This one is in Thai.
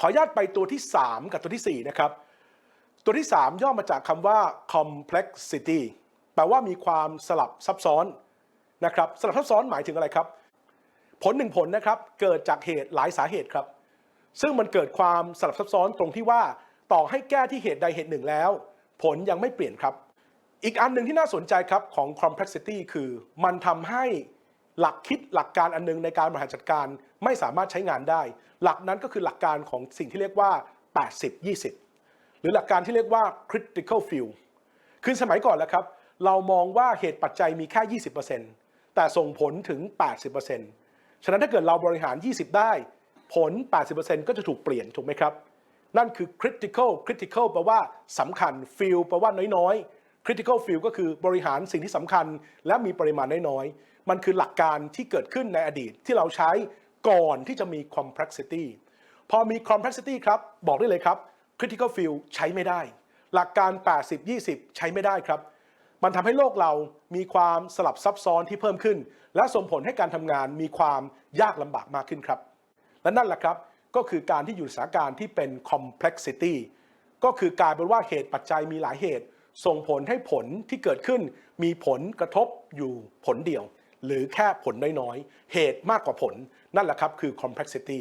ขออนุญาตไปตัวที่ 3 กับตัวทีสี่ 4 นะครับ ตัวที่ 3 ย่อมาจากคำว่า complexity แปลว่ามีความสลับซับซ้อนนะครับสลับซับซ้อนหมายถึงอะไรครับ ผลหนึ่งผลนะครับเกิดจากเหตุหลายสาเหตุครับ ซึ่งมันเกิดความสลับซับซ้อนตรงที่ว่าต่อให้แก้ที่เหตุใดเหตุหนึ่งแล้ว ผลยังไม่เปลี่ยนครับ อีกอันหนึ่งที่น่าสนใจครับของ complexity คือมันทำให้ หลักคิดหลักการอันหนึงในการบริหารจัดการไม่สามารถใช้งานได้ หลักนั้นก็คือหลักการของสิ่งที่เรียกว่า 80-20 หรือหลักการที่เรียกว่า critical field คือสมัยก่อนแล้วครับ เรามองว่าเหตุปัจจัยมีแค่ 20%แต่ส่งผลถึง 80%ฉะนั้นถ้าเกิดเราบริหาร 20 ได้ ผล 80%ก็จะถูกเปลี่ยนถูกไหมครับ นั่นคือ critical critical แปลว่าสำคัญ few แปลว่าน้อยๆ critical field ก็คือบริหารสิ่งที่สำคัญ และมีปริมาณน้อยๆ มันคือหลักการที่เกิดขึ้นในอดีตที่เราใช้ก่อนที่จะมี complexity พอมี complexity ครับ บอกได้เลยครับ critical field ใช้ไม่ได้ หลักการ 80-20 ใช้ไม่ได้ครับ มันทำให้โลกเรามีความสลับซับซ้อนที่เพิ่มขึ้น และส่งผลให้การทำงานมีความยากลำบากมากขึ้นครับ และนั่นแหละครับก็คือการที่อยู่สถานการณ์ที่เป็น complexity ก็คือกลายเป็นว่าเหตุปัจจัยมีหลายเหตุ ส่งผลให้ผลที่เกิดขึ้น มีผลกระทบอยู่ผลเดียว หรือแค่ผลน้อยๆ เหตุมากกว่าผลนั่นแหละครับคือ complexity